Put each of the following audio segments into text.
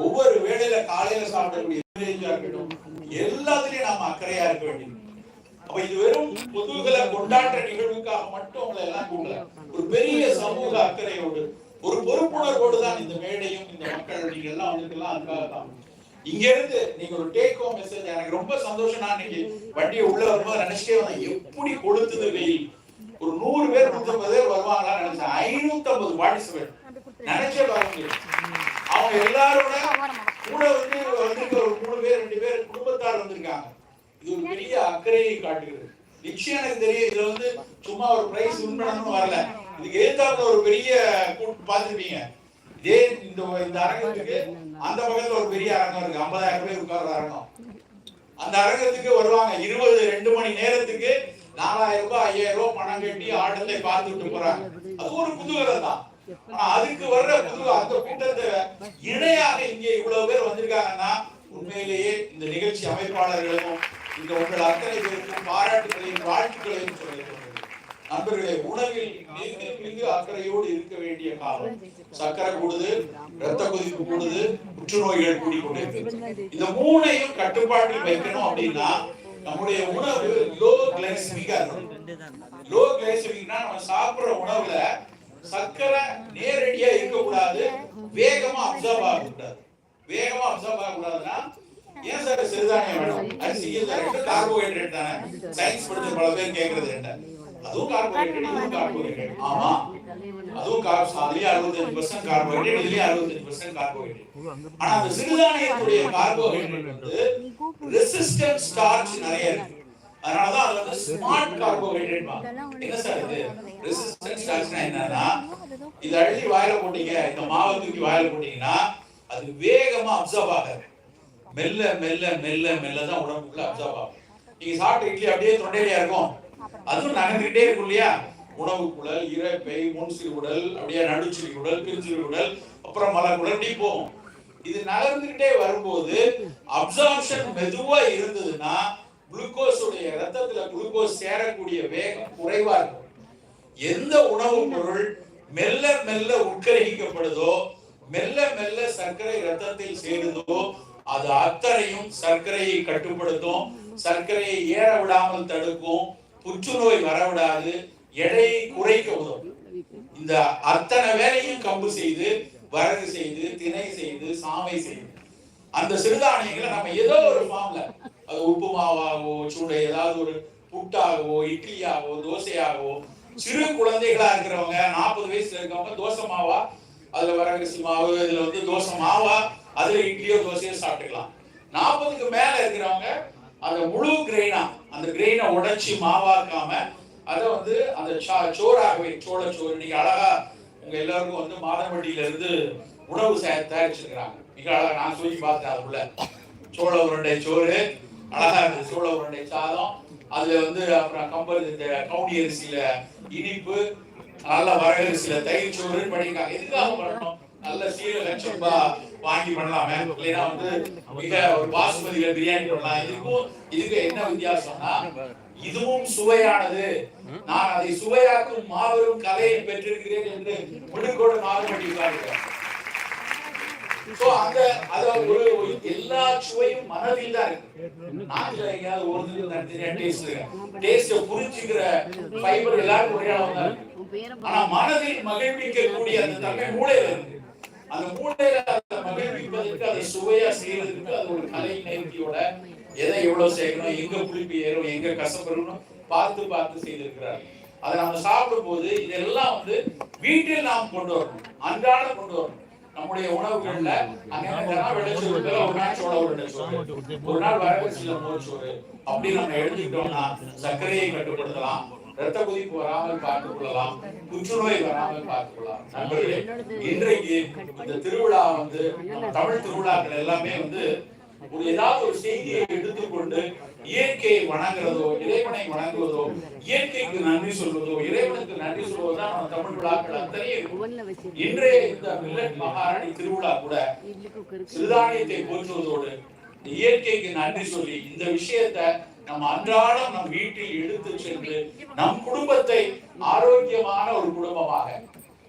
ஒவ்வொரு வேளையில காலையில சாப்பிடக்கூடிய இருக்கட்டும் எல்லாத்துலயும் நாம அக்கறையா இருக்க வேண்டியது அப்ப இது வெறும் பொதுகள கொண்டாட்ட நிகழ்வுக்காக மட்டும் உங்களை எல்லாம் கூடல ஒரு பெரிய சமூக அக்கறையோடு ஒரு பொறுப்புணர்வோடு தான் இந்த மேடையும் இந்த மக்கள் நீங்க எல்லாம் அவங்களுக்கு அதுக்காக தான் இங்க இருந்து நீங்க ஒரு டேக் ஹோம் மெசேஜ் எனக்கு ரொம்ப சந்தோஷம். நான் இன்னைக்கு வண்டியை உள்ள வரும்போது நினைச்சிட்டே வந்தேன் எப்படி கொளுத்துது வெயில்? ஒரு நூறு பேர் நூத்தம்பது பேர் வருவாங்களா நினைச்சேன். ஐநூத்தி ஐம்பது பார்ட்டிசிபேட் நினைச்சே பாருங்க. முடியும் அவங்க எல்லாரோட கூட வந்து வந்திருக்க ஒரு மூணு பேர் ரெண்டு பேர் குடும்பத்தார் வந்திருக்காங்க. இது ஒரு பெரிய அக்கறையை காட்டுகிறது. நிச்சயம் எனக்கு தெரியும் இதுல வந்து சும்மா ஒரு பிரைஸ் வின் பண்ணணும்னு வரல. இதுக்கு எதிர்த்தாப்புல ஒரு பெரிய கூட்டு பார்த்திருப்பீங்க. இதே இந்த இந்த அரங்கத்துக்கு அந்த பக்கத்துல ஒரு பெரிய அரங்கம் இருக்கு. ஐம்பதாயிரம் பேர் உட்கார்ற அரங்கம். அந்த அரங்கத்துக்கு வருவாங்க. இருபது ரெண்டு மணி நேரத்துக்கு நாலாயிரம் ரூபாய் ஐயாயிரம் ரூபாய் பணம் கட்டி ஆட்டத்தை பார்த்துட்டு போறாங்க. அது ஒரு குதூகலம் தான் ஆனா அதுக்கு வர்ற புது அந்த கூட்டத்தை இணையாக இங்கே இவ்வளவு பேர் வந்திருக்காங்கன்னா உண்மையிலேயே இந்த நிகழ்ச்சி அமைப்பாளர்களும் இந்த உங்கள் அத்தனை பேருக்கும் பாராட்டுகளையும் வாழ்த்துக்களையும் சொல்லியிருக்கிறேன் நண்பர்களே உணவில் மிக மிக அக்கறையோடு இருக்க வேண்டிய காலம். சக்கரை கூடுது ரத்த கொதிப்பு கூடுது புற்றுநோய்கள் கூடிக்கொண்டிருக்கு இந்த மூணையும் கட்டுப்பாட்டில் வைக்கணும் அப்படின்னா நம்முடைய உணவு லோ கிளைசிமிக்கா இருக்கணும். லோ கிளைசிமிக்னா நம்ம சாப்பிடுற உணவுல சர்க்கரை நேரடியா இருக்கக்கூடாது வேகமா அப்சர்வ் ஆகக்கூடாது. வேகமா அப்சர்வ் ஆகக்கூடாதுன்னா ஏன் சார் சிறுதானியம் வேணும் அரிசியில் கார்போஹைட்ரேட் தானே? சயின்ஸ் படிச்ச பல பேர் கேக்குறது என்ன? அதுவும் கார்போஹைட்ரேட் இதுவும் கார்போஹைட்ரேட் ஆமா. அதுவும் கார்ப்ஸ் அதுலயே அறுபத்தஞ்சு பர்சன்ட் கார்போஹைட்ரேட் இதுலயே அறுபத்தஞ்சு பர்சன்ட் கார்போஹைட்ரேட் ஆனா அந்த சிறுதானியத்துடைய கார்போஹைட்ரேட் வந்து ரெசிஸ்டன்ட் ஸ்டார்ச் நிறைய இருக்கு. அதனாலதான் அது வந்து ஸ்மார்ட் கார்போஹைட்ரேட் என்ன சார் இது? ஸ்டார்ச்னா என்னன்னா இது அள்ளி வாயில போட்டீங்க இந்த மாவை தூக்கி வாயில போட்டீங்கன்னா அது வேகமா அப்சர்வ் ஆகாது. மெல்ல மெல்ல மெல்ல மெல்ல தான் உடம்புக்குள்ள அப்சர்வ் ஆகும். நீங்க சாப்பிட்ட இட்லி அப்படியே தொண்டையிலயா இருக்கும்? அதுவும் நகர்ந்துகிட்டே இருக்கும் இல்லையா? உணவு குடல் இறைப்பை முன் சிறுகுடல் அப்படியே நடுச்சிறுகுடல் பின்சிறுகுடல் அப்புறம் மலக்குடல் இப்படி போகும். இது நகர்ந்துகிட்டே வரும்போது அப்சார்ப்ஷன் மெதுவா இருந்ததுன்னா குளுக்கோஸ் உடைய ரத்தத்துல குளுக்கோஸ் சேரக்கூடிய வேகம் குறைவா இருக்கும். எந்த உணவு பொருள் மெல்ல மெல்ல உட்கரிக்கப்படுதோ மெல்ல மெல்ல சர்க்கரை ரத்தத்தில் சேருதோ அது அத்தனையும் சர்க்கரையை கட்டுப்படுத்தும் சர்க்கரையை ஏற விடாமல் தடுக்கும் புற்றுநோய் வரவிடாது எடையை குறைக்க உதவும். இந்த அத்தனை வேலையும் கம்பு செய்து வரகு செய்து திணை செய்து சாமை செய்து. அந்த சிறுதானியங்களை நம்ம ஏதோ ஒரு ஃபார்ம்ல உப்புமாவாகவோ உப்பு மாவாகவோ சூட ஏதாவது ஒரு புட்டாகவோ இட்லியாகவோ தோசையாகவோ சிறு குழந்தைகளா இருக்கிறவங்க நாற்பது வயசுல இருக்கவங்க தோசை மாவா அதுல வரகரிசி மாவு இதுல வந்து தோசை மாவா அதுல இட்லியோ தோசையோ சாப்பிட்டுக்கலாம். நாற்பதுக்கு மேல இருக்கிறவங்க அந்த முழு கிரெயினா அந்த கிரெயினை உடைச்சி மாவாக்காம அதை வந்து அந்த சா- சோறாகவே சோள சோறு நீங்க அழகா உங்க எல்லாருக்கும் வந்து மாதவண்டியில இருந்து உணவு சே- தயாரிச்சிருக்கிறாங்க. மிக அழகா நான் சொல்லி பார்த்தேன் அதுக்குள்ள. சோள உருண்டை சோறு அழகா இருந்தது சோள உருண்டை சாதம். அதுல வந்து அப்புறம் கம்பல் இந்த கவுனி அரிசியில இனிப்பு நல்ல வரகரிசியில தயிர் சோறுன்னு பண்ணிருக்காங்க எதுக்காக பண்ணணும்? நல்ல சீரக சம்பா வாங்கி பண்ணலாமே. இல்லைன்னா வந்து மிக ஒரு பாசுமதியில பிரியாணி பண்ணலாம். இதுக்கும் இதுக்கு என்ன வித்தியாசம்னா இதுவும் சுவையானது. நான் அதை சுவையாக்கும் மாபெரும் கலையை பெற்றிருக்கிறேன் என்று முடுக்கோடு மாறுபட்டிருக்கார்கள் சோ அந்த ஒரு எல்லா சுவையும் மனதில் தான் இருக்கு. நாக்குல எங்கேயாவது ஒரு தனித்தனியா டேஸ்ட் டேஸ்ட புரிஞ்சுக்கிற ஃபைபர் எல்லாரும் ஒரே அளவு ஆனா மனதில் மகிழ்விக்கக்கூடிய அந்த தன்மை மூளையில இருக்கு. அந்த மூளையில அந்த மகிழ்விப்பதற்கு அதை சுவையா செய்யறதுக்கு அது ஒரு கலை நேர்த்தியோட எதை எவ்வளவு செய்யணும் எங்க புளிப்பு ஏறும் எங்க கசப்பரும் பார்த்து பார்த்து செய்திருக்கிறார். அதை நம்ம சாப்பிடும் போது இதெல்லாம் வந்து வீட்டில் நாம் கொண்டு வரணும் அன்றாட கொண்டு வரணும். நம்முடைய உணவுகள்ல ஒரு நாள் சோள உருண்டை சோறு ஒரு நாள் வரகரிசியில மோர் சோறு. அப்படி நம்ம எடுத்துக்கிட்டோம்னா சர்க்கரையை கட்டுப்படுத்தலாம். ரத்த கொதிப்பு வராமல் பார்த்துக் கொள்ளலாம். புற்றுநோய் வராமல் பார்த்துக் கொள்ளலாம். நண்பர்களே இன்றைக்கு இந்த திருவிழா வந்து தமிழ் திருவிழாக்கள் எல்லாமே வந்து ஒரு ஏதாவது ஒரு செய்தியை எடுத்துக்கொண்டு இயற்கையை வணங்குறதோ இறைவனை வணங்குவதோ இயற்கைக்கு நன்றி சொல்வதோ இறைவனுக்கு நன்றி சொல்வதுதான் நம்ம தமிழ் விழாக்கள் அத்தனையும் இன்றைய இந்த மில்லட் மகாராணி திருவிழா கூட சிறுதானியத்தை போற்றுவதோடு இயற்கைக்கு நன்றி சொல்லி இந்த விஷயத்தை நம் அன்றாடம் நம் வீட்டில் எடுத்து சென்று நம் குடும்பத்தை ஆரோக்கியமான ஒரு குடும்பமாக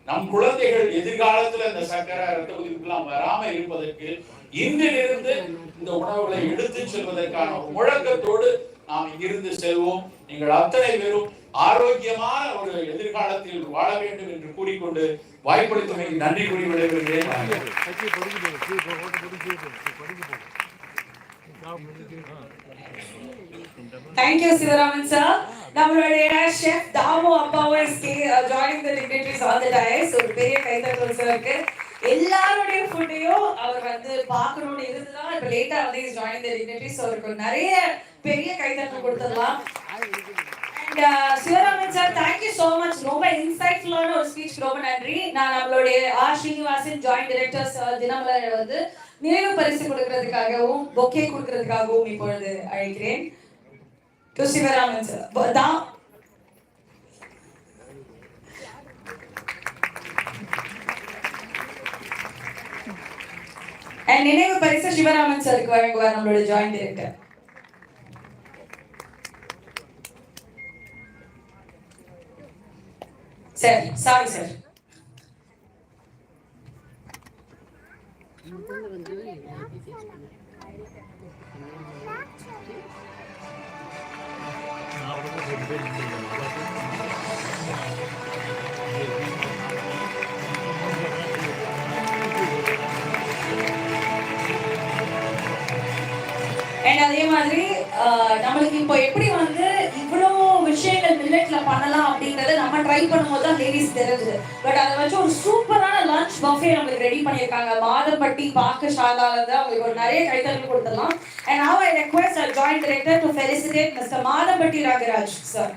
நம் குழந்தைகள் எதிர்காலத்துல இந்த சக்கரை ரத்த உதிர்வுலாம் வராம இருப்பதற்கு இன்றிலிருந்து இந்த உணவுகளை எடுத்து செல்வதற்கான முழக்கத்தோடு நாம் இங்கிருந்து செல்வோம் நீங்கள் அத்தனை பேரும் ஆரோக்கியமான ஒரு எதிர்காலத்தில் வாழ வேண்டும் என்று கூறிக்கொண்டு வாய்ப்பளித்தமைக்கு நன்றி கூறி விடைபெறுகிறேன் வணக்கம். Thank you, Sivaraman sir. நம்மளுடைய ஷெஃப் தாமு அப்பாவும் joining the dignitaries on the dais ஒரு பெரிய கைத்தட்டல் சாருக்கு எல்லாருடைய ஃபுட்டையும் அவர் வந்து பார்க்கணும்னு இருந்ததுனால இப்ப லேட்டா வந்து இஸ் தி த டிக்னிட்டரிஸ் அவருக்கு நிறைய பெரிய கைத்தட்டல் கொடுத்துடலாம் and uh, Sivaraman sir thank you so much ரொம்ப இன்சைட்ஃபுல்லான ஒரு ஸ்பீச் ரொம்ப நன்றி. நான் நம்மளுடைய R. Srinivasan joint director sir Dinamalar வந்து நினைவு பரிசு கொடுக்கறதுக்காகவும் பொக்கே கொடுக்கறதுக்காகவும் இப்பொழுது அழைக்கிறேன். டு சிவராமன் சார் நினைவு பரிசு சிவராமன் சாருக்கு வழங்குவார் நம்மளோட ஜாயின் டைரக்டர் சரி சாரி சார் அண்ட் அதே மாதிரி நம்மளுக்கு இப்போ எப்படி வந்து இவ்வளோ விஷயங்கள் மில்லட்ல பண்ணலாம் அப்படிங்கறத நம்ம ட்ரை பண்ணும்போது தான் லேடிஸ் தெரிஞ்சது பட் அதை வச்சு ஒரு சூப்பரான லஞ்ச் பஃபே நம்மளுக்கு ரெடி பண்ணியிருக்காங்க. மாதம்பட்டி பாக்கு ஷாலால இருந்து அவங்களுக்கு ஒரு நிறைய கைத்தறல் கொடுத்துடலாம். And now I request our join director to felicitate mister Madhampatti Rangaraj sir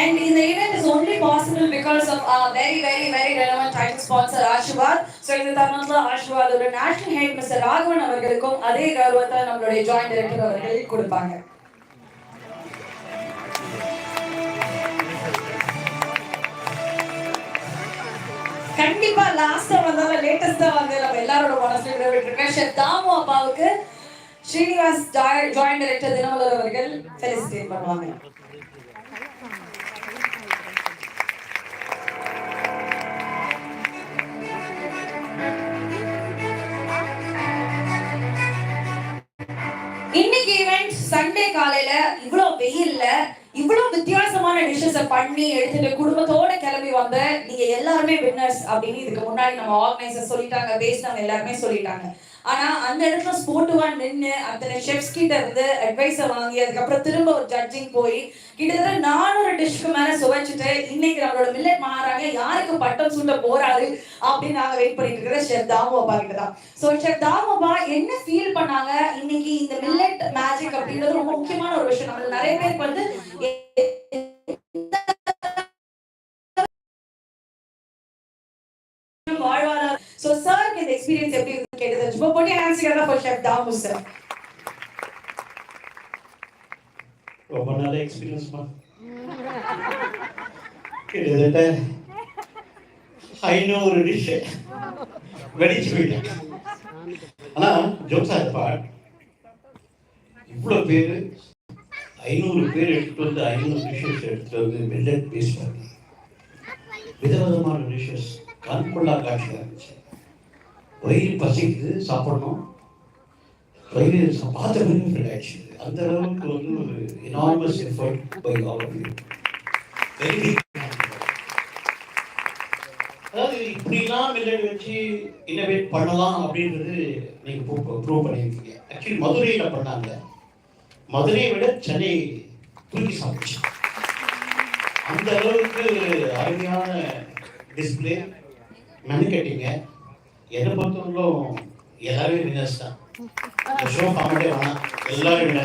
And in the event is only possible because of our very, very, very relevant title sponsor Ashwad. So in இந்த தருணத்துல ஆஷ்வாத் ஒரு national head mister Raghavan அவர்களுக்கும் அதே கௌரவத்தை நம்மளுடைய joint director அவர்கள் கொடுப்பாங்க. கண்டிப்பா லாஸ்டா வந்தாலும் லேட்டஸ்டா வந்து நம்ம எல்லாரோட மனசுல விட்டுருக்கேன் தாமு அப்பாவுக்கு ஸ்ரீனிவாஸ் ஜாயிண்ட் டைரக்டர் தினமலர் அவர்கள் ஃபெலிசிட்டேட் பண்ணுவாங்க. காலையில இவ்ளோ வெயில்ல இவ்வளவு வித்தியாசமான டிஷ்ஷஸ பண்ணி எடுத்துட்டு குடும்பத்தோட கிளம்பி வந்த நீங்க எல்லாருமே வின்னர்ஸ் அப்படின்னு இதுக்கு முன்னாடி நம்ம ஆர்கனைசர் சொல்லிட்டாங்க பேசினவங்க எல்லாருமே சொல்லிட்டாங்க. ஆனா அந்த இடத்துல ஸ்போர்ட்டுவா நின்று அத்தனை ஷெஃப்ஸ் கிட்ட இருந்து அட்வைஸ வாங்கி அதுக்கப்புறம் திரும்ப ஒரு ஜட்ஜிங் போய் கிட்டத்தட்ட நானூறு டிஷ்க்கு மேல சுவைச்சிட்டு இன்னைக்கு நம்மளோட மில்லட் மாறாங்க யாருக்கு பட்டம் சூட்ட போறாரு அப்படின்னு நாங்க வெயிட் பண்ணிட்டு இருக்கிற ஷெஃப் தாமோபா கிட்ட தான். சோ ஷெஃப் தாமோபா என்ன ஃபீல் பண்ணாங்க? இன்னைக்கு இந்த மில்லட் மேஜிக் அப்படின்றது ரொம்ப முக்கியமான ஒரு விஷயம். நம்ம நிறைய பேருக்கு வந்து வாழ்வாதார சோ சாருக்கு இந்த எக்ஸ்பீரியன்ஸ் எப்படி இருக்கு கேட்டு தெரிஞ்சுப்போம் answer for chef Damu sir ரொம்ப நல்ல கிட்டத்தட்ட ஐநூறு டிஷ் வெடிச்சு போயிட்டேன் ஜோக்ஸா இவ்வளோ பேர் ஐநூறு பேர் எடுத்துட்டு வந்து ஐநூறு டிஷஸ் எடுத்துட்டு வந்து மில்லட் பேசுவாங்க விதவிதமான டிஷ்ஷஸ் கண்கொள்ளா காட்சி இருந்துச்சு. வயிறு பசிக்குது சாப்பிடணும். வயிறு ச- பார்த்த பிறகு ஆயிடுச்சு. அந்த அளவுக்கு வந்து ஒரு enormous effort by all of you அதாவது இப்படிலாம் மில்லட் வச்சு இன்னோவேட் பண்ணலாம் அப்படின்றது நீங்க ப்ரூவ் பண்ணியிருக்கீங்க ஆக்சுவலி மதுரையில் பண்ணாங்க. மதுரையை விட சென்னை தூக்கி சாப்பிடுச்சு அந்த அளவுக்கு அருமையான டிஸ்பிளே மெனுக்கட்டிங்க என்னை பொறுத்தவரைக்கும் எல்லாரும் வினர்ஸ் தான். ஷோ காமெடியே வேணாம். எல்லாரும் விட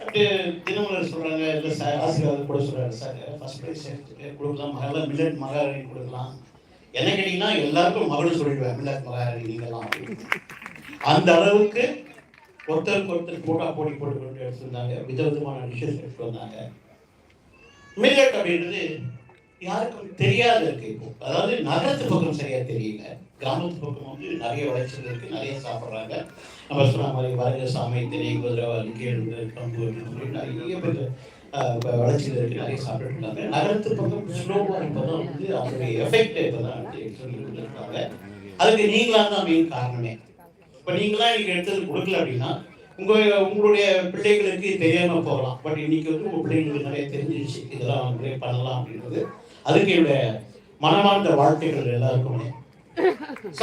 அப்படியே தினமலர் சொல்கிறாங்க இல்லை சார் ஆசீர்வாதம் கூட சொல்றாரு சார். ஃபஸ்ட் ப்ரைஸ் கொடுக்கலாம். மகள மில்லட் மகாராணி கொடுக்கலாம். என்ன கேட்டிங்கன்னா எல்லாருக்கும் மகளும் சொல்லிடுவேன் மில்லட் மகாராணி நீங்களாம் அப்படின்னு. அந்த அளவுக்கு ஒருத்தருக்கு ஒருத்தர் போட்டா போட்டி போட்டு கொண்டு எடுத்திருந்தாங்க. விதவிதமான டிஷ்ஷஸ் எடுத்து வந்தாங்க. மில்லட் அப்படின்றது யாருக்கும் தெரியாத இருக்கு இப்போ. அதாவது நகரத்து பக்கம் சரியா தெரியல. கிராமத்து பக்கம் வந்து நிறைய விளைச்சல் இருக்கு. நிறைய சாப்பிட்றாங்க. நம்ம சொன்ன மாதிரி வரக சாமை தெரிய குதிரவாளி கேழ்வு கம்பு அப்படின்னு நிறைய பேர் ஆஹ், விளைச்சல் இருக்கு. நிறைய சாப்பிட்டு இருக்காங்க. நகரத்து பக்கம் ஸ்லோவாக இப்போதான் வந்து அவங்களுடைய எஃபெக்ட் இப்போதான் வந்து சொல்லி கொடுத்துருக்காங்க அதுக்கு நீங்களா தான் மெயின் காரணமே. இப்போ நீங்களாம் இன்னைக்கு எடுத்தது கொடுக்கல அப்படின்னா உங்கள் உங்களுடைய பிள்ளைகளுக்கு தெரியாமல் போகலாம். பட் இன்னைக்கு வந்து உங்கள் பிள்ளைங்களுக்கு நிறைய தெரிஞ்சிருச்சு. இதெல்லாம் அவங்களே பண்ணலாம் அப்படின்றது அதுக்கு என்னுடைய மனமார்ந்த வாழ்க்கைகள் எல்லாருக்குமே.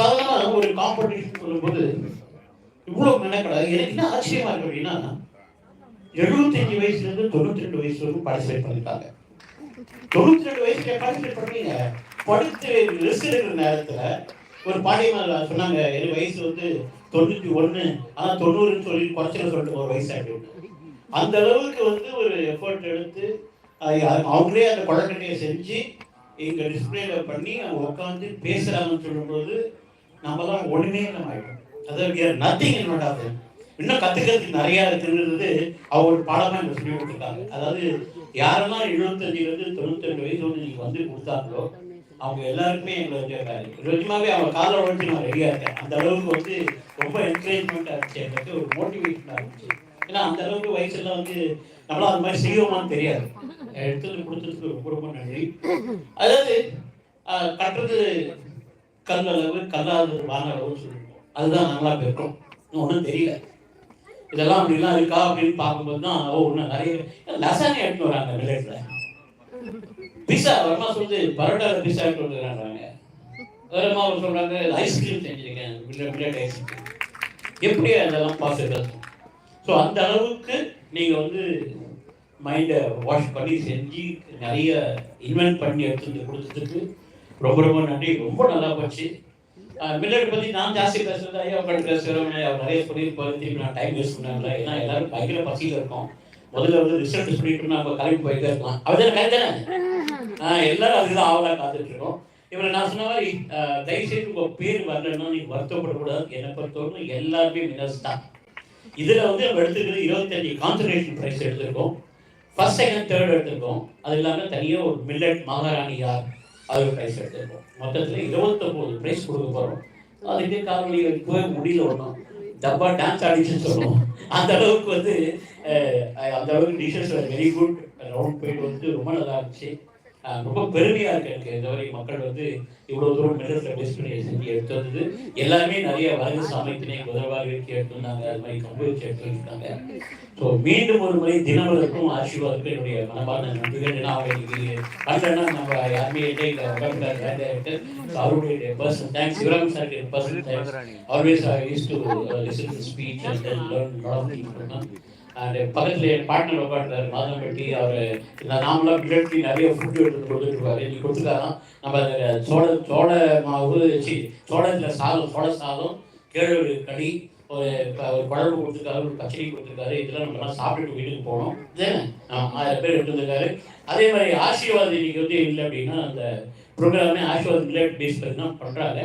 சாதாரண ஒரு காம்படிஷன் சொல்லும்போது இவ்வளோ மெனக்கடா எனக்கு என்ன ஆச்சரியமா இருக்கு அப்படின்னா எழுபத்தஞ்சு வயசுலேருந்து தொண்ணூற்றி தொண்ணூத்தி ரெண்டு வயசு வரைக்கும் பார்ட்டிசிபேட் பண்ணிருக்காங்க. தொண்ணூத்தி ரெண்டு வயசுல பார்ட்டிசிபேட் பண்ணீங்க. படுத்து ரெஸ்ட் எடுக்கிற நேரத்தில் ஒரு பாடியமா சொன்னாங்க என் வயசு வந்து தொண்ணூத்தி ஒண்ணு ஆனா தொண்ணூறுன்னு சொல்லி குறைச்சல சொல்லிட்டு ஒரு வயசு ஆகிட்டு அந்த அளவுக்கு வந்து ஒரு எஃபர்ட் எடுத்து அவங்களே அந்த குழக்கட்டையை செஞ்சு எங்க டிஸ்பிளேல பண்ணி அவங்க உட்காந்து பேசுறாங்கன்னு சொல்லும்போது நம்ம தான் ஒண்ணுமே நம்ம ஆயிடும் அதாவது நத்திங் என்னோட இன்னும் கத்துக்கிறதுக்கு நிறைய இருக்குன்றது அவங்க ஒரு பாடமா எங்க சொல்லி கொடுத்துருக்காங்க. அதாவது யாரெல்லாம் எழுபத்தஞ்சுல இருந்து தொண்ணூத்தி ரெண்டு வயசு வந்து நீங்க வந்து கொடுத்தாங்களோ அவங்க எல்லாருக்குமே எங்களை கேட்காரு நிஜமாவே அவங்க காலை உழைச்சி நான் ரெடியாக இருக்கேன். அந்த அளவுக்கு வந்து ரொம்ப என்கரேஜ்மெண்ட்டாக இருந்துச்சு. எனக்கு ஒரு மோட்டிவேஷனாக இருந்துச்சு. ஏன்னா அந்த அளவுக்கு வயசுல வந்து நம்மளாம் அந்த மாதிரி செய்வோமான்னு தெரியாது. எடுத்து கொடுத்துருக்கு ரொம்ப ரொம்ப நன்றி. அதாவது கட்டுறது கல் அளவு கல்லாதது வாங்க அளவுன்னு சொல்லியிருக்கோம் அதுதான் நல்லா பெற்றோம். ஒன்றும் தெரியல. இதெல்லாம் அப்படிலாம் இருக்கா அப்படின்னு பார்க்கும்போது தான் ஓ இன்னும் நிறைய லசானி எடுத்து வராங்க விளையாட்டுல பிசா வரமா சொல்லுது பரோட்டால பிசா எடுத்து வந்துக்கிறாங்க வரமா சொல்றாங்க ஐஸ்கிரீம் செஞ்சிருக்கேன் மில்லட் ஐஸ்கிரீம் எப்படி அதெல்லாம் பாசிபிள் ஸோ அந்த அளவுக்கு நீங்கள் வந்து மைண்டை வாஷ் பண்ணி செஞ்சு நிறைய இன்வென்ட் பண்ணி எடுத்து கொடுத்ததுக்கு ரொம்ப ரொம்ப நன்றி. ரொம்ப நல்லா போச்சு. மில்லட் பற்றி நான் ஜாஸ்தி பேசுறது ஐயா உட்காந்து பேசுகிறோம் அவர் நிறைய சொல்லியிருப்பாரு. திரும்பி நான் டைம் வேஸ்ட் பண்ணல ஏன்னா எல்லாரும் பயங்கர பசியில் இருக்கோம். முதல்ல வந்து ரிசல்ட் சொல்லிட்டு நம்ம கிளம்பி போயிட்டே இருக்கலாம். அவர் தானே தானே? எல்லாரும் அதுதான் ஆவலாக காத்துட்டு இருக்கோம். இவரை நான் சொன்ன மாதிரி தயவுசெய்து உங்க பேர் வரலன்னா நீங்கள் வருத்தப்படக்கூடாது. என்னை பொறுத்தவரைக்கும் எல்லாருமே மினர்ஸ் தான். இதுல வந்து நம்ம எடுத்துக்கிறது இருபத்தஞ்சு கான்சன்ட்ரேஷன் ப்ரைஸ் எடுத்திருக்கோம். ஃபர்ஸ்ட் செகண்ட் தேர்ட் எடுத்திருக்கோம். அது இல்லாம தனியாக ஒரு மில்லட் மகாராணி யார்? அது ப்ரைஸ் எடுத்திருக்கோம். மொத்தத்துல இருபத்தொம்போது ப்ரைஸ் கொடுக்க போறோம். அதுக்கு காரணம் போய் முடியல ஒன்றும் டப்பா டான்ஸ் ஆடிச்சுன்னு சொல்லுவோம். அந்த அளவுக்கு வந்து அந்த அளவுக்கு டிஷஸ் வெரி குட் ரவுண்ட் போயிட்டு வந்து ரொம்ப நல்லா இருந்துச்சு. ரொம்ப பெருமையா இருக்கு எனக்கு. இந்த வரை மக்கள் வந்து இவ்வளவு தூரம் மெட்ரஸ்ல பேஸ் பண்ணி செஞ்சு எடுத்து வந்தது. எல்லாருமே நிறைய வரது சாமைத்தினை உதவாக வச்சு அது மாதிரி கம்பு வச்சு ஸோ மீண்டும் ஒரு முறை தினமலருக்கும் ஆசீர்வாதத்துக்கும் என்னுடைய மனமார்ந்த நன்றிகள் ஏன்னா அவங்க இன்னைக்கு பண்ணலன்னா நம்ம யாருமே இல்லை இல்லை. உடம்புல கேட்டு அவருடைய person thanks Sivaram sir person thanks always I use to listen speech and learn lot of things அந்த பக்கத்தில் என் பாட்னர் உட்காந்துருந்தார் மாதம் கட்டி அவர் நாமெல்லாம் பிள்ளைக்கு நிறைய ஃபுட்டு எடுத்து கொடுத்துருக்காரு நீ கொடுத்துருக்காராம் நம்ம அந்த சோழ சோள மாவு சி சோளத்தில் சாதம் சோழ சாதம் கேழ்வரகு கடி ஒரு ஒரு குழம்பு கொடுத்துருக்காரு ஒரு பச்சடி கொடுத்துருக்காரு. இதெல்லாம் நம்ம சாப்பிட்டு சாப்பிட்டுட்டு வீட்டுக்கு போனோம். தானே ஆயிரம் பேர் எடுத்துருக்காரு அதே மாதிரி ஆசீர்வாதம் இன்னைக்கு வந்து இல்லை அப்படின்னா அந்த ப்ரோக்ராமே ஆசீர்வாதம் இல்லை பேஸ் பண்ணி தான் பண்ணுறாங்க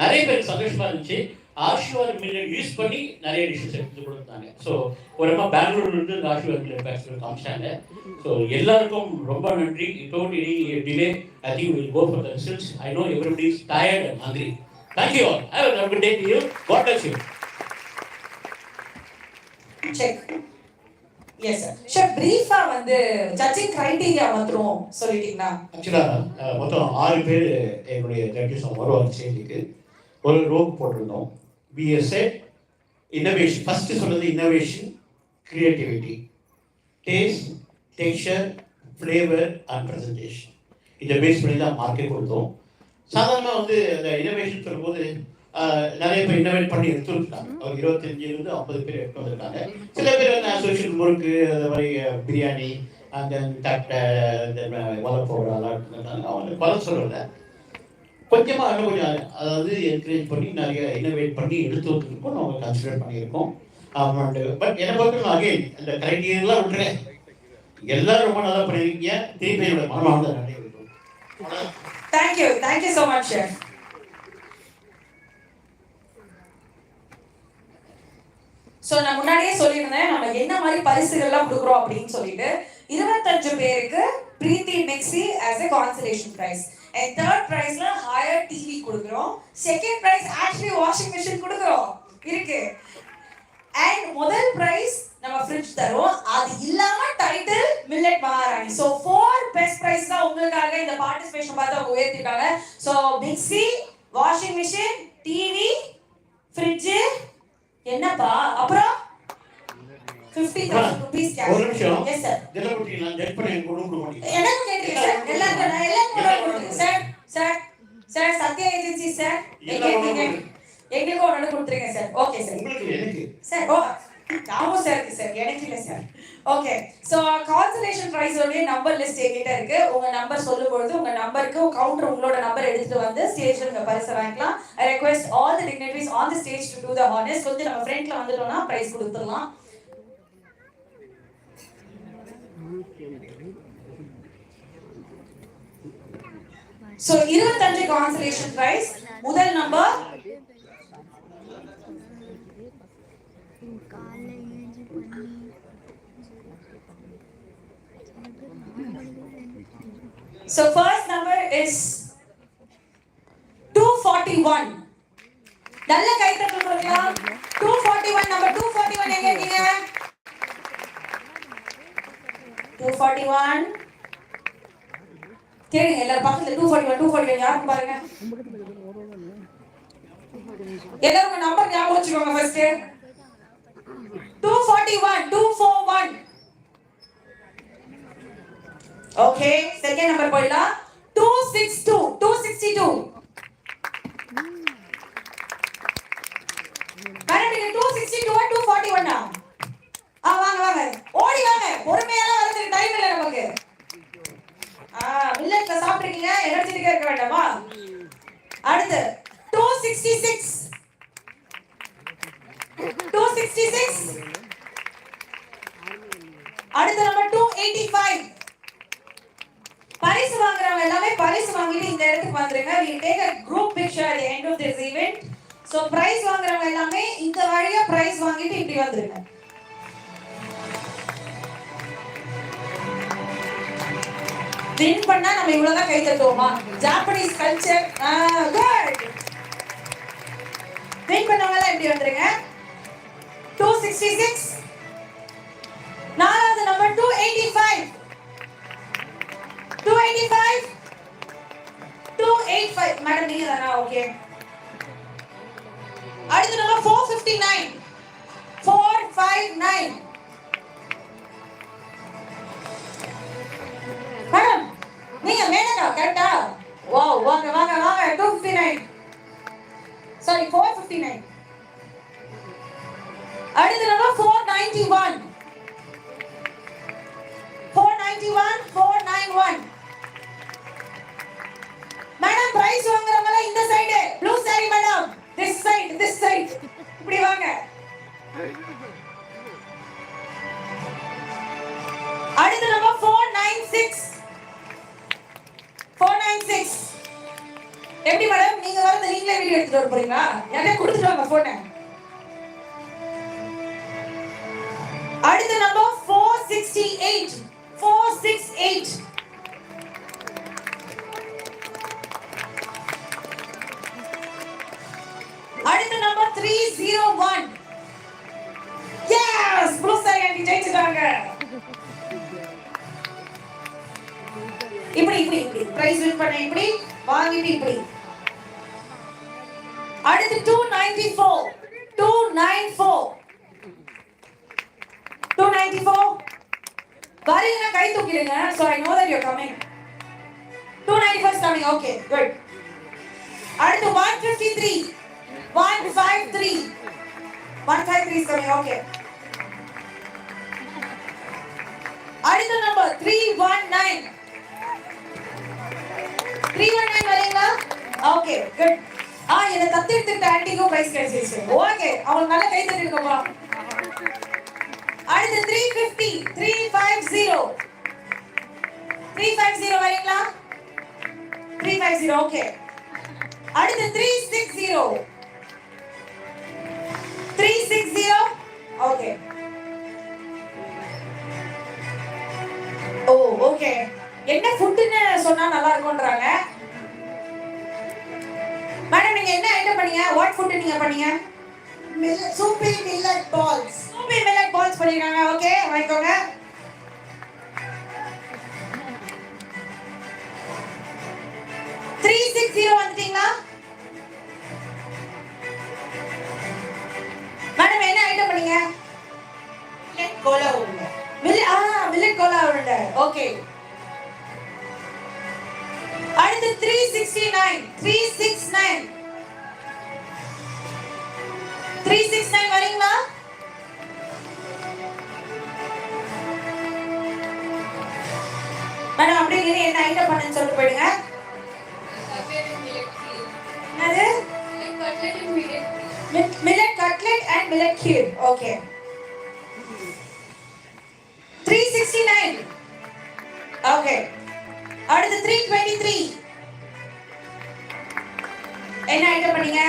நிறைய பேர் சந்தோஷமாக இருந்துச்சு. ஆசீர்வாத் மில்லட் யூஸ் பண்ணி நிறைய டிஷ்ஷஸ் எடுத்து கொடுத்தாங்க. ஸோ ஒரு அம்மா பெங்களூர்ல இருந்து இந்த ஆசீர்வாத் மில்லட் பேக்ஸ் காமிச்சாங்க. ஸோ எல்லாருக்கும் ரொம்ப நன்றி. Don't any delay I think will go for the results I know everybody is tired and hungry thank you all have a good day to you. God bless you. Check yes sir sir பிரீஃபா வந்து judging criteria வந்துரும் சொல்லிட்டீங்களா? ஆக்சுவலாக மொத்தம் ஆறு பேர் எங்களுடைய judges வருவாங்க ஸ்டேஜுக்கு ஒரு ரோப் போட்டிருந்தோம். பிஎஸ்ஏ இன்னோவேஷன் ஃபஸ்ட்டு சொன்னது innovation creativity taste texture flavour and presentation இதை பேஸ் பண்ணி தான் மார்க்கே கொடுத்தோம். சாதாரணமாக வந்து அந்த இன்னோவேஷன் சொல்லும்போது நிறைய பேர் இன்னோவேட் பண்ணி எடுத்துருக்காங்க. ஒரு இருபத்தஞ்சிலிருந்து ஐம்பது பேர் எடுத்து வந்திருக்காங்க. சில பேர் வந்து அசோசியேட் முறுக்கு அந்த மாதிரி பிரியாணி அந்த தட்டை இந்த வளர்ப்போட அதெல்லாம் அவங்க குறை சொல்லலை. கொஞ்சமாக இன்னும் கொஞ்சம் அதாவது என்கரேஜ் பண்ணி நிறைய இன்னோவேட் பண்ணி எடுத்து வந்திருக்கோம் நம்ம கன்சிடர் பண்ணியிருக்கோம். பட் என்னை பொறுத்தவரை அகைன் அந்த கிரைட்டீரியெல்லாம் விட்டுறேன் எல்லாரும் ரொம்ப நல்லா பண்ணியிருக்கீங்க. திருப்பி என்னோட மனமார்ந்த நிறைய thank you thank you so much sir so நான் முன்னாடியே சொல்லியிருந்தேன் நம்ம என்ன மாதிரி பரிசுகள்லாம் கொடுக்குறோம் அப்படின்னு சொல்லிட்டு இருபத்தஞ்சு பேருக்கு Preethi mixie as a consolation prize and third prizeல Haier TV கொடுக்குறோம். Second prize actually washing machine கொடுக்குறோம். இருக்கு. அண்ட் முதல் ப்ரைஸ் நம்ம ஃப்ரிட்ஜ் தரும் அது இல்லாம title millet Maharani so four best prize தான் உங்களுக்காக இந்த பார்ட்டிசிபேஷன் பார்த்து அவங்க உயர்த்திருக்காங்க. So mixie washing machine TV fridge என்னப்பா? அப்புறம் ஃபிஃப்டி தௌசண்ட் ருபீஸ் ஒரு நிமிஷம். எஸ் சார் பண்ணி எனக்கு கொடுக்க மாட்டேன் எனக்கு கேட்டீங்க சார் நான் கொடுத்துருங்க sir sir sir Sathya agency sir எங்க இருக்கீங்க எங்களுக்கும் ஒன்று கொடுத்துருங்க சார் ஓகே சார் உங்களுக்கு எனக்கு? சார் ஓ ஆமாம் சார் இருக்கு சார் எனக்கு இல்லை சார் ஓகே ஸோ கான்சலேஷன் ப்ரைஸோடைய நம்பர் லிஸ்ட் எங்கிட்ட இருக்கு. உங்க நம்பர் சொல்லும் பொழுது உங்க நம்பருக்கு கவுண்டர் உங்களோட நம்பர் எடுத்துட்டு வந்து ஸ்டேஜ்ல நீங்க பரிசு வாங்கிக்கலாம். I request all the dignitaries on the stage to to the honours நம்ம ஃப்ரண்ட்ல வந்துட்டோம்னா பிரைஸ் கொடுத்துடலாம். சோ இருபத்தஞ்சு கான்சலேஷன் பிரைஸ் முதல் number So first number is 241. நல்ல கை கொடுக்கலாம் 241 நம்பர் 241 எங்க இருக்கீங்க? 241 கேளுங்க எல்லாரும் பக்கத்துல two forty one two forty one யாருக்கும் பாருங்க. எல்லாரும் உங்க நம்பர் ஞாபகம் வச்சுக்கோங்க ஃபர்ஸ்ட் 241 241 ஓகே செகண்ட் நம்பர் போயிடலாம். Two six two two sixty two madam two sixty two two forty ஒன்னா வாங்க வாங்க. ஓடி வாங்க. பொறுமையெல்லாம் வரதுக்கு டைம் இல்லை நமக்கு. ஆ மில்லட்ல சாப்பிட்டுருக்கீங்க. எனர்ஜெட்டிக்கா இருக்க வேண்டாமா? அடுத்து two sixty six two sixty six அடுத்த நம்பர் டூ எயிட்டி ஃபைவ் பரிசு வாங்குறவங்க எல்லாமே பரிசு வாங்கிட்டு இந்த இடத்துக்கு வந்துருங்க. We take a group picture at the end of this event. Prize வாங்குறவங்க எல்லாமே இந்த வழியா பிரைஸ் வாங்கிட்டு இப்படி வந்துருங்க. வின் பண்ணா நம்ம இவ்வளவுதான் கை தட்டுவோமா? ஜாப்பனீஸ் கல்ச்சர் குட் வின் பண்ணவங்க எப்படி வந்துருங்க? டூ சிக்ஸ்டி சிக்ஸ் நாலாவது number two eighty five two eighty five two eight five madam நீங்க தானா? ஓகே அடுத்து number four fifty nine four five nine 301 yes blue sorry ஜெயிச்சிட்டாங்க. இப்படி இப்படி இப்படி. பிரைஸ் வின் பண்ண இப்படி வாங்கிட்டு இப்படி. அடுத்து 294 294 294 வரீங்கன்னா கை தூக்கிடுங்க. So i know that you're coming. 294 is coming. Okay good. அடுத்து 153 153 153 is coming okay. அடுத்த நம்பர் 319 319 வரீங்களா ஓகே குட் ஆ என்ன தத்து எடுத்துக்கிட்ட ஆன்டிக்கும் பிரைஸ் கிடைச்சிருச்சு. ஓகே அவங்க நல்ல கை தட்டி இருக்க போறோம் அடுத்து 350 350 350 வரீங்களா? 350 ஓகே அடுத்து 360 360 ஓகே ஓ ஓகே என்ன ஃபுட்னு சொன்னா நல்லா இருக்கும்ன்றாங்க மேடம் நீங்க என்ன ஐட்டம் பண்ணீங்க? வாட் ஃபுட் நீங்க பண்ணீங்க? Soupy millet balls soupy millet balls பண்ணிருக்காங்க. ஓகே வாங்கிக்கோங்க. த்ரீ சிக்ஸ் ஜீரோ வந்துட்டீங்களா? கோலா உருண்டை மில்லி ஆ மில்லட் கோலா உருண்டை ஓகே. அடுத்து three sixty nine three six nine three six nine வரீங்களா? மேடம் அப்படியே நின்னு என்ன ஐட்டம் பண்ணுன்னு சொல்லிட்டு போயிடுங்க. என்னது? Millet cutlet and millet kheer okay three sixty nine okay அடுத்து த்ரீ டுவெண்ட்டி த்ரீ என்ன ஐட்டம் பண்ணீங்க?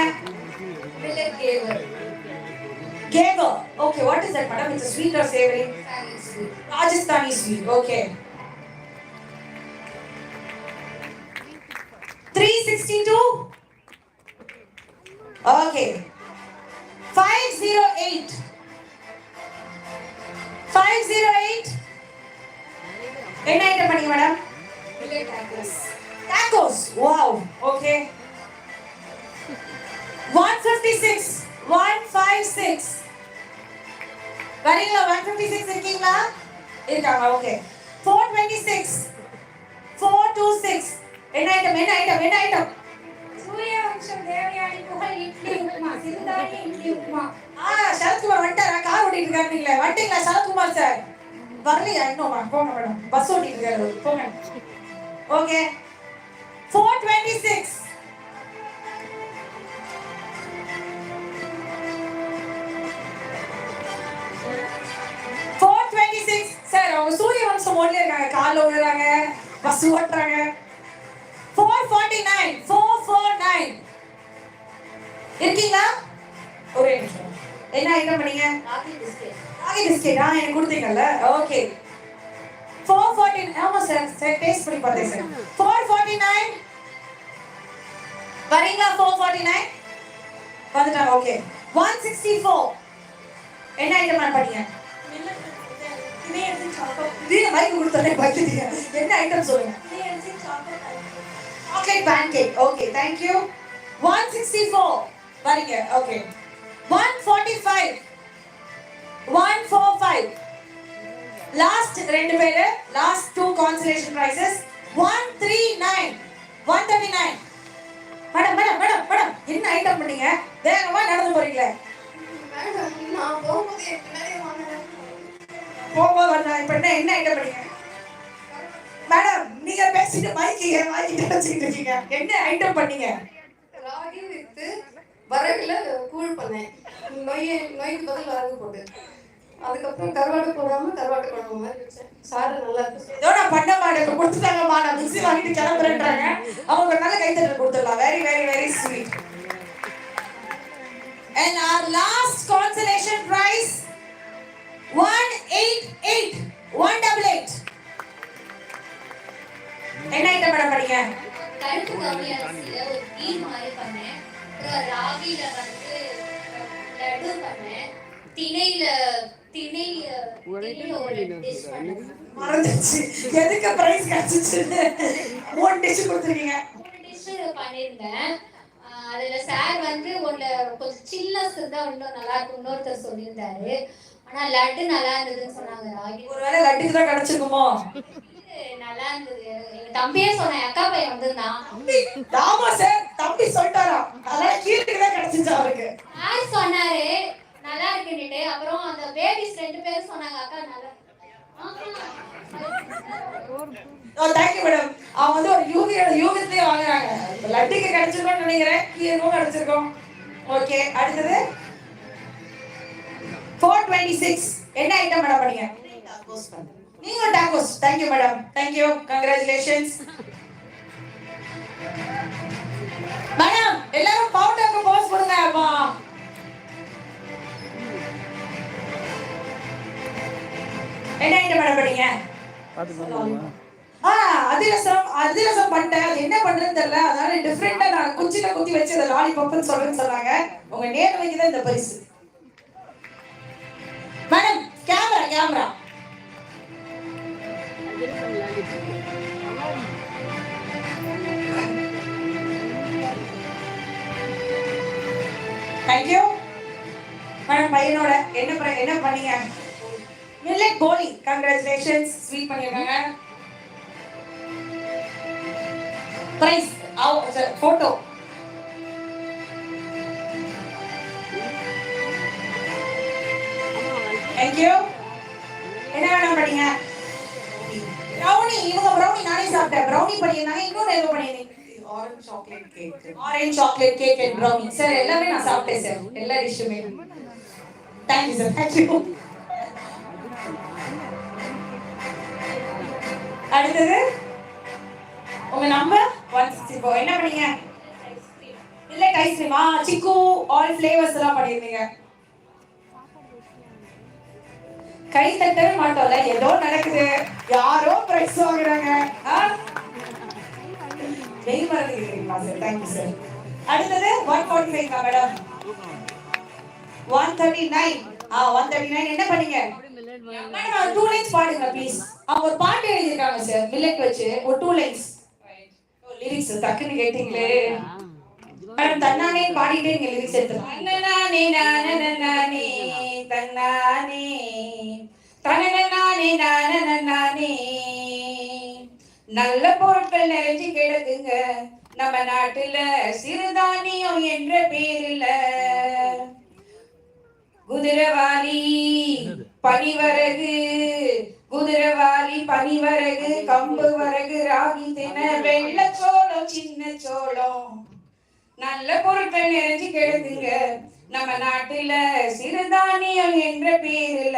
Ghevar okay what is that madam it's sweet or savoury Rajasthani sweet okay three sixty two okay five zero eight five zero eight என்ன item பண்ணீங்க madam millet tacos Tacos. Wow. Okay. 156. 156. வரீங்களா? 156 இருக்கீங்களா? இருக்காங்க okay 426 426 என்ன item என்ன item என்ன item Suryavamsam Devayani புகழ் இட்லி உப்புமா சிறுதானிய இட்லி உப்புமா. ஆ சரத்குமார் வந்துட்டாரா கார் ஓட்டிட்டு இருக்காருங்களே வந்துட்டீங்களா சரத்குமார் சார்? வரலையா? இன்னும் போங்க மேடம் பஸ் ஓட்டிட்டு இருக்காரு போங்க. Okay. 426 four twenty six sir அவங்க சூரிய வம்சம் ஓடல இருக்காங்க. காலில் விழுறாங்க பஸ் ஓட்டுறாங்க. Four forty nine four four nine இருக்கீங்களா? ஒரே நிமிஷம். என்ன ஐட்டம் பண்ணீங்க? ராகி பிஸ்கெட் ராகி பிஸ்கெட் ஆ? எனக்கு கொடுத்தீங்கல்ல? ஓகே ஃபோர் ஃபார்ட்டி ஆமா சார் சார் டேஸ்ட் பண்ணி பார்த்தேன் சார் ஃபோர் ஃபார்ட்டி நைன் வரீங்களா ஃபோர் ஃபார்ட்டி நைன் வந்துட்டாங்க ஓகே ஒன் சிக்ஸ்டி ஃபோர் என்ன ஐட்டம் பண்ணீங்க திடீர்னு மைக் கொடுத்தோன்னே பயந்துட்டீங்க. என்ன ஐட்டம் சொல்லுங்க? Chocolate pancake okay thank you 164 வரீங்க ஓகே 145 145 லாஸ்ட் ரெண்டு பேரு last two consolation prizes 139 139 madam madam madam madam என்ன ஐட்டம் பண்ணீங்க? வேகமா நடந்து போறீங்களே. போகும்போது என் இப்ப என்ன என்ன ஐட்டம் பண்ணீங்க? மேடம் நீங்க பேசிட்டு மைக்கு என் வாங்கிட்டு வச்சுக்கிட்டு இருக்கீங்க. என்ன ஐட்டம் பண்ணீங்க? ராகி வித்து வரகுல கூழ் பண்ணேன் நொய் நொய்க்கு பதில் வரகு போட்டு அதுக்கப்புறம் கருவாடு போடாம கருவாட்டு குழம்பு மாதிரி வச்சேன் சாறு நல்லா இருக்கு இதோட பண்ண மாட்டேன் கொடுத்துட்டாங்கம்மா நான் மிக்ஸி வாங்கிட்டு கிளம்புறேன்றாங்க அவங்க நல்ல கைத்தட்டல் கொடுத்துடலாம் very very very sweet And our last consolation prize 188 188 என்ன ஐட்டம் மேடம் பண்ணீங்க கருப்பு கவுனி அரிசியில ஒரு கீர் மாதிரி பண்ணேன் அப்புறம் ராகில வந்து லட்டு பண்ணேன். திணையில திணை திணையில ஒரு டிஷ் பண்ணேன். மறந்துச்சு. எதுக்கு பிரைஸ் கிடைச்சிச்சுன்னு மூணு டிஷ் கொடுத்துருக்கீங்க. மூணு டிஷ் பண்ணியிருந்தேன். ஆஹ் அதுல சார் வந்து ஒன்னு கொஞ்சம் சில்னஸ் இருந்தா இன்னும் நல்லா இருக்கும். இன்னொருத்தர் சொல்லியிருந்தாரு. ஆனா லட்டு நல்லா இருந்ததுன்னு சொன்னாங்க ராகி. ஒருவேளை லட்டுக்கு தான் கிடைச்சிருக்குமோ? நல்லா இருந்தது. எங்க தம்பியே சொன்னேன் அக்கா பையன் வந்திருந்தான். ஆமா சார் தம்பி சொல்லிட்டாராம். அதெல்லாம் கீழே தான் கிடைச்சிச்சு அவருக்கு. யார் சொன்னாரு? நல்லா இருக்குன்னுட்டு அப்புறம் அந்த பேபிஸ் ரெண்டு பேரும் சொன்னாங்க அக்கா நல்லா தேங்க்யூ மேடம் அவங்க வந்து ஒரு யூகி யூகத்திலே வாங்குறாங்க. லட்டுக்கு கிடைச்சிருக்கோம்னு நினைக்கிறேன். கீழவும் கிடைச்சிருக்கோம். ஓகே அடுத்தது. ஃபோர் டுவெண்ட்டி சிக்ஸ் என்ன ஐட்டம் மேடம் பண்ணீங்க? நீங்க tacos thank you madam thank you congratulations madam எல்லாரும் பவுண்டருக்கு போஸ் கொடுங்க அப்பா. என்ன ஐட்டம் மேடம் பண்ணீங்க? ஆ அதிரசம் அதிரசம் பண்ணிட்டேன் அது என்ன பண்றதுன்னு தெரியல. அதனால டிஃப்ரெண்டா நான் குச்சில குத்தி வச்சு அதை லாலிபப்னு சொல்றேன்னு சொன்னாங்க. உங்க நேர்மைக்கு தான் இந்த பரிசு. Madam camera camera thank you madam பையனோட என்ன பண்ண- என்ன பண்ணீங்க? மில்லட் போலி கங்க்ராச்சுலேஷன்ஸ் ஸ்வீட் பண்ணிருக்காங்க பிரைஸ் போட்டோ தேங்க்யூ என்ன வேணாம் பண்ணீங்க? ப்ரௌனி இவங்க ப்ரௌனி நானே சாப்பிட்டேன். ப்ரௌனி பண்ணியிருந்தாங்க இன்னொரு ஏதோ பண்ணியிருந்தேன் orange chocolate cake orange chocolate cake and brownie sir எல்லாமே நான் சாப்பிட்டேன் சார் எல்லா டிஷ்ஷுமே தேங்க்யூ சார் தேங்க்யூ அடுத்தது உங்க நம்பர் ஒன் சிக்ஸ்டி ஃபோர் என்ன பண்ணீங்க? இல்ல ஐஸ்கிரீமா சிக்கு ஆல் ஃபிளேவர்ஸ் எல்லாம் பண்ணியிருந்தீங்க. கை தட்டவே மாட்டோம்ல ஏதோ நடக்குது. யாரோ பிரைஸ் வாங்குறாங்க. மருந்து இருக்கிறீங்களா சார் தேங்க்யூ சார் அடுத்தது one forty five madam one thirty nine ஆ ஒன் தேர்ட்டி நைன் என்ன பண்ணீங்க? மேடம் டூ லைன்ஸ் பாடுங்க ப்ளீஸ் அவங்க ஒரு பாட்டு எழுதியிருக்காங்க சார் மில்லட் வச்சு ஒரு டூ லைன்ஸ் லிரிக்ஸ் டக்குன்னு கேட்டீங்களே. தன்னானே பாடிட்டே நீங்க லிரிக்ஸ் எடுத்து தன்னானே நானே தன்னானே தனனானே நானே நல்ல பொருட்கள் நிறைஞ்சு கிடக்குங்க. நம்ம நாட்டுல சிறுதானியம் என்ற பேருல. குதிரவாளி பனிவரகு குதிரவாளி பனிவரகு கம்பு வரகு ராகி தின வெள்ளச்சோளம் சின்ன சோளம். நல்ல பொருட்கள் நிறைஞ்சு கெடுதுங்க. நம்ம நாட்டுல சிறுதானியம் என்ற பேருல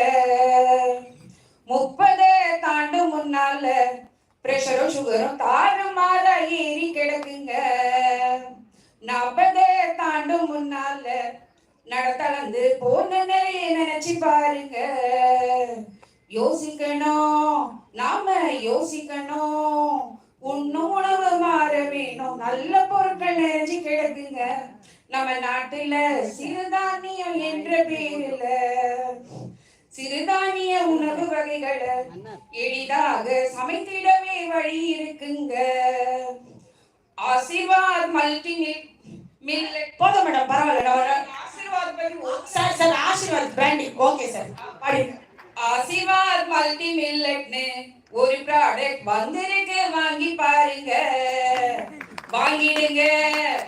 முப்பது தாண்டு முன்னால பிரஷரும் சுகரும் தாறுமாறா ஏறி கிடக்குங்க. நாற்பது தாண்டு முன்னால நடத்தளந்து போன நிலையை நினைச்சு பாருங்க. யோசிக்கணும். நாம யோசிக்கணும். உண்ணும் உணவு மாற வேணும். நல்ல நிறைஞ்சு கிடக்குங்க. நம்ம நாட்டுல சிறுதானியம் என்ற பேருல சிறுதானிய உணவு வகைகளை எளிதாக சமைத்திடவே வழி இருக்குங்க. ஆசீர்வாத் மல்டி மில்லட் போதும் மேடம் பரவாயில்ல Aashirvaad sir sir Aashirvaad branding okay sir பாடி ஆசீர்வாத் மல்டி மில்லட்னு ஒரு ப்ராடக்ட் வந்திருக்கு வாங்கி பாருங்க. வாங்கிடுங்க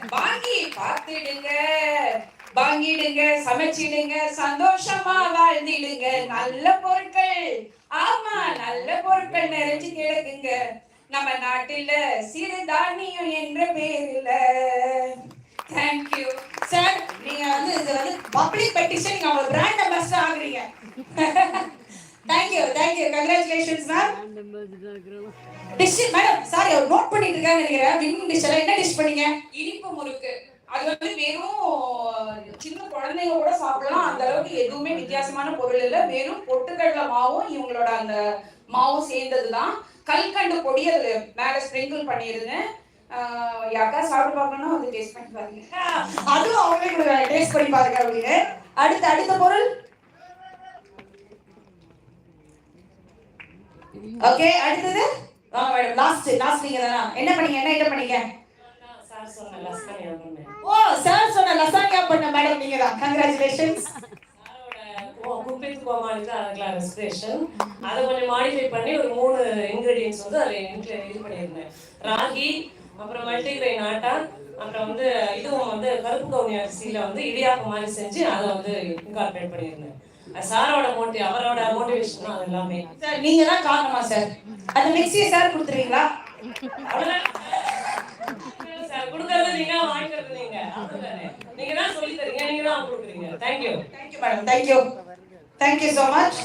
வாங்கி பார்த்துடுங்க. வாங்கிடுங்க சமைச்சிடுங்க சந்தோஷமா வாழ்ந்திடுங்க. நல்ல பொருட்கள். ஆமா நல்ல பொருட்கள் நிறைஞ்சு கிடக்குங்க. நம்ம நாட்டில சிறுதானியம் என்ற பேர்ல. தேங்க்யூ சார் நீங்க வந்து இது வந்து பப்ளிக் பெட்டிஷன் நீங்க அவங்க பிராண்ட் அம்பாசிடர் ஆகுறீங்க. Thank you thank you congratulations ma'am dish madam sorry our note பண்ணிட்டு இருக்காங்க நினைக்கிறேன். வின்னிங் டிஷ் என்ன டிஷ் பண்ணீங்க? இனிப்பு முறுக்கு. அது வந்து வெறும் சின்ன குழந்தைங்க கூட சாப்பிடலாம். அந்த அளவுக்கு எதுவுமே வித்தியாசமான பொருள் இல்ல. வெறும் பொட்டுக்கடலை மாவும் இவங்களோட அந்த மாவும் சேர்ந்ததுதான். கல்கண்டு பொடி அதுல மேல ஸ்ப்ரிங்கிள் பண்ணிருந்தேன் ஆஹ் யாருக்கா சாப்பிட்டு பார்க்கணும்னா வந்து டேஸ்ட் பண்ணி பாருங்க. அதுவும் அவங்களே டேஸ்ட் பண்ணி பாருங்க அப்படின்னு. அடுத்த அடுத்த பொருள்? ஓகே அடுத்தது? வாங்க மேடம் லாஸ்ட் லாஸ்ட் நீங்க தானா? என்ன பண்ணீங்க? என்ன ஐட்டம் பண்ணீங்க? சார் சொன்ன லஸ்கனியா பண்ணேன் ஓ சார் சொன்ன லசானியா பண்ண மேடம் நீங்க தான். கங்க்ராச்சுலேஷன்ஸ் சாரோட குப்பித் கோமாளிக்கு அதுக்கெல்லாம் ரெஸ்பிரேஷன் அதை கொஞ்சம் மாடிஃபை பண்ணி ஒரு மூணு இன்கிரீடியன்ஸ் வந்து அதில் இது பண்ணியிருந்தேன். ராகி அப்புறம் மல்டிகிரெயின் ஆட்டா அப்புறம் வந்து இதுவும் வந்து கருப்பு கவுனி அரிசியில் வந்து இடியாப்பம் மாதிரி செஞ்சு அதை வந்து இன்கார்பரேட் பண்ணியிருந்தேன். சாரோட மோட்டிவ் அவரோட மோட்டிவேஷன் தான் அது எல்லாமே. சார் நீங்க தான் காரணமா சார்? அந்த மிக்ஸியை சார் கொடுத்துருவீங்களா அவ்வளவுதான். சார் கொடுக்கறது நீங்க வாங்கிக்கிறது நீங்க. அவ்வளவுதானே. நீங்க தான் சொல்லி தரீங்க நீங்க தான் கொடுக்குறீங்க thank you thank you madam thank you thank you so much